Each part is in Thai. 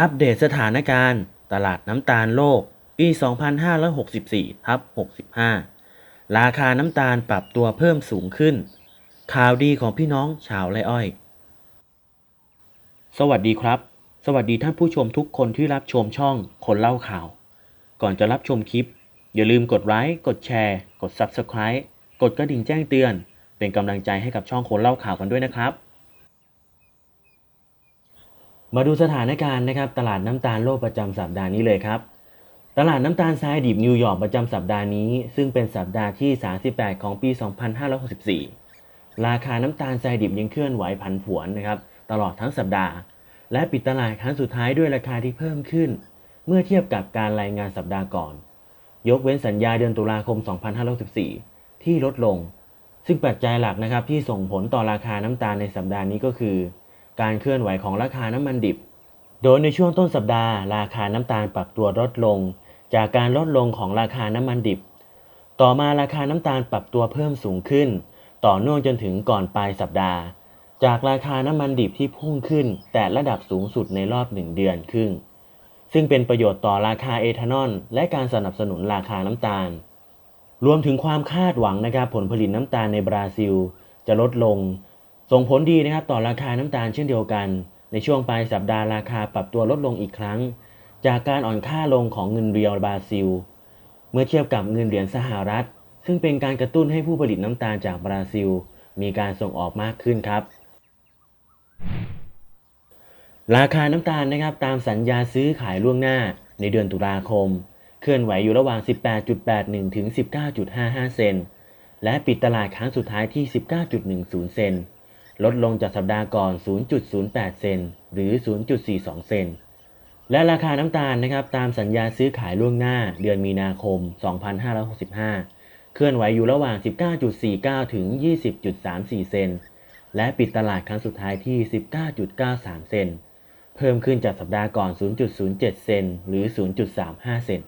อัปเดตสถานการณ์ ตลาดน้ำตาลโลก ปี 2564ทับ65 ราคาน้ำตาลปรับตัวเพิ่มสูงขึ้น ข่าวดีของพี่น้องชาวไรอ้อย สวัสดีครับ สวัสดีท่านผู้ชมทุกคนที่รับชมช่องคนเล่าข่าว ก่อนจะรับชมคลิป อย่าลืมกดไลค์ กดแชร์ กด Subscribe กดกระดิ่งแจ้งเตือน เป็นกำลังใจให้กับช่องคนเล่าข่าวกันด้วยนะครับ มาดูสถานการณ์นะครับ ตลาดน้ำตาลโลกประจำสัปดาห์นี้เลยครับ ตลาดน้ำตาลทรายดิบนิวยอร์กประจำสัปดาห์นี้ ซึ่งเป็นสัปดาห์ที่ 38 ของปี 2564 ราคาน้ำตาลทรายดิบยังเคลื่อนไหวผันผวนนะครับ ตลอดทั้งสัปดาห์ และปิดตลาดครั้งสุดท้ายด้วยราคาที่เพิ่มขึ้น เมื่อเทียบกับการรายงานสัปดาห์ก่อน ยกเว้นสัญญาเดือนตุลาคม 2564 ที่ลดลง ซึ่งปัจจัยหลักนะครับที่ส่งผลต่อราคาน้ำตาลในสัปดาห์นี้ก็คือ การเคลื่อนไหวของราคาน้ำมันดิบ โดยในช่วงต้นสัปดาห์ราคาน้ำตาลปรับตัวลดลง จากการลดลงของราคาน้ำมันดิบ ต่อมาราคาน้ำตาลปรับตัวเพิ่มสูงขึ้น ต่อเนื่องจนถึงก่อนปลายสัปดาห์ จากราคาน้ำมันดิบที่พุ่งขึ้น แต่ระดับสูงสุดในรอบหนึ่งเดือนครึ่ง ซึ่งเป็นประโยชน์ต่อราคาเอทานอลและการสนับสนุนราคาน้ำตาล รวมถึงความคาดหวังนะครับผลผลิตน้ำตาลในบราซิล จะลดลง ส่งผลดีนะครับต่อราคาน้ำตาลเช่นเดียวกัน ในช่วงปลายสัปดาห์ราคาปรับตัวลดลงอีกครั้ง จากการอ่อนค่าลงของเงินเรียลบราซิล เมื่อเทียบกับเงินเหรียญสหรัฐ ซึ่งเป็นการกระตุ้นให้ผู้ผลิตน้ำตาลจากบราซิล มีการส่งออกมากขึ้นครับ ราคาน้ำตาลนะครับตามสัญญาซื้อขายล่วงหน้าในเดือนตุลาคม เคลื่อนไหวอยู่ระหว่าง 18.81 ถึง 19.55 เซน และปิดตลาดครั้งสุดท้ายที่ 19.10 เซน ลดลงจากสัปดาห์ก่อน 0.08 เซนหรือ 0.42 เซน และราคาน้ำตาลนะครับตามสัญญาซื้อขายล่วงหน้าเดือนมีนาคม 2565 เคลื่อนไหวอยู่ระหว่าง 19.49 ถึง 20.34 เซน และปิดตลาดครั้งสุดท้ายที่ 19.93 เซน เพิ่มขึ้นจากสัปดาห์ก่อน 0.07 เซนหรือ 0.35 เซน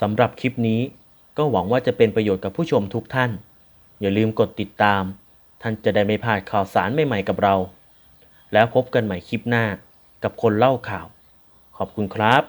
สำหรับคลิปนี้ก็หวังว่าจะเป็นประโยชน์กับผู้ชมทุกท่าน อย่าลืมกดติดตาม ท่านจะได้ไม่พลาดข่าวสารใหม่ๆกับเรา แล้วพบกันใหม่คลิปหน้ากับคนเล่าข่าว ขอบคุณครับ